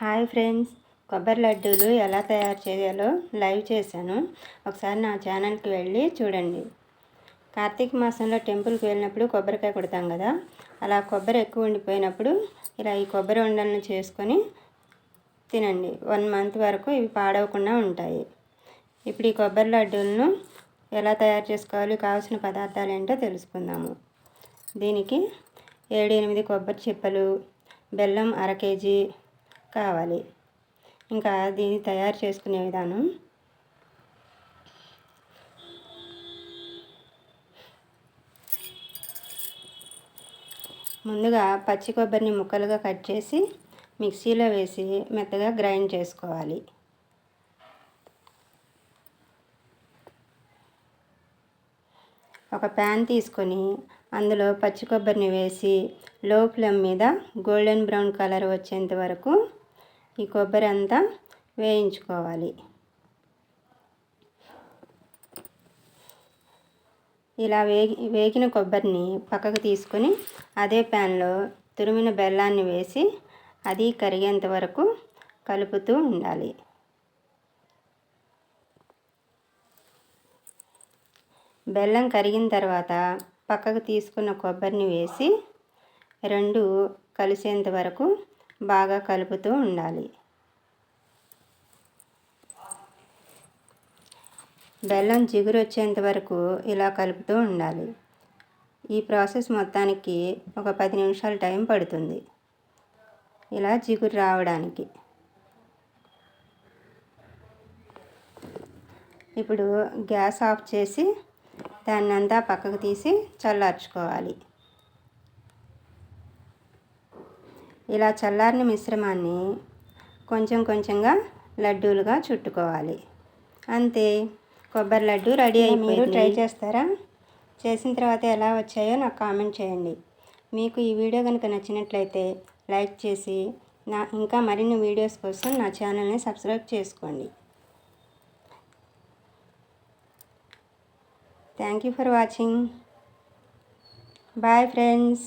Hi friends. కొబ్బరి లడ్డూలు ఎలా తయారు చేయాలో లైవ్ చేశాను. ఒకసారి నా ఛానల్కి వెళ్ళి చూడండి. కార్తీక మాసంలో టెంపుల్కి వెళ్ళినప్పుడు కొబ్బరికాయ కొడతాం కదా. అలా కొబ్బరి ఎక్కువ ఉండిపోయినప్పుడు ఇలా ఈ కొబ్బరి ఉండలను చేసుకొని తినండి. వన్ మంత్ వరకు ఇవి పాడవకుండా ఉంటాయి. ఇప్పుడు ఈ కొబ్బరి లడ్డూలను ఎలా తయారు చేసుకోవాలి కావాల్సిన పదార్థాలు ఏంటో తెలుసుకుందాము. దీనికి ఏడు ఎనిమిది కొబ్బరి చిప్పలు బెల్లం అర కేజీ కావాలి. ఇంకా దీన్ని తయారు చేసుకునే విధానం. ముందుగా పచ్చి కొబ్బరిని ముక్కలుగా కట్ చేసి మిక్సీలో వేసి మెత్తగా గ్రైండ్ చేసుకోవాలి. ఒక ప్యాన్ తీసుకొని అందులో పచ్చి కొబ్బరిని వేసి లో ఫ్లేమ్ మీద గోల్డెన్ బ్రౌన్ కలర్ వచ్చేంత వరకు ఈ కొబ్బరి అంతా వేయించుకోవాలి. ఇలా వేగి వేగిన కొబ్బరిని పక్కకు తీసుకొని అదే ప్యాన్లో తురిమిన బెల్లాన్ని వేసి అది కరిగేంత వరకు కలుపుతూ ఉండాలి. బెల్లం కరిగిన తర్వాత పక్కకు తీసుకున్న కొబ్బరిని వేసి రెండు కలిసేంత వరకు బాగా కలుపుతూ ఉండాలి. బెల్లం జిగురు వచ్చేంత వరకు ఇలా కలుపుతూ ఉండాలి. ఈ ప్రాసెస్ మొత్తానికి ఒక పది నిమిషాల టైం పడుతుంది. ఇలా జిగురు రావడానికి. ఇప్పుడు గ్యాస్ ఆఫ్ చేసి దాన్ని అంతా పక్కకు తీసి చల్లార్చుకోవాలి. ఇలా చల్లారిన మిశ్రమాన్ని కొంచెం కొంచెంగా లడ్డూలుగా చుట్టుకోవాలి. అంతే. కొబ్బరి లడ్డు రెడీ అయి మీరు ట్రై చేస్తారా? చేసిన తర్వాత ఎలా వచ్చాయో నాకు కామెంట్ చేయండి. మీకు ఈ వీడియో కనుక నచ్చినట్లయితే లైక్ చేసి నా ఇంకా మరిన్ని వీడియోస్ కోసం నా ఛానల్ని సబ్స్క్రైబ్ చేసుకోండి. Thank you for watching. Bye friends.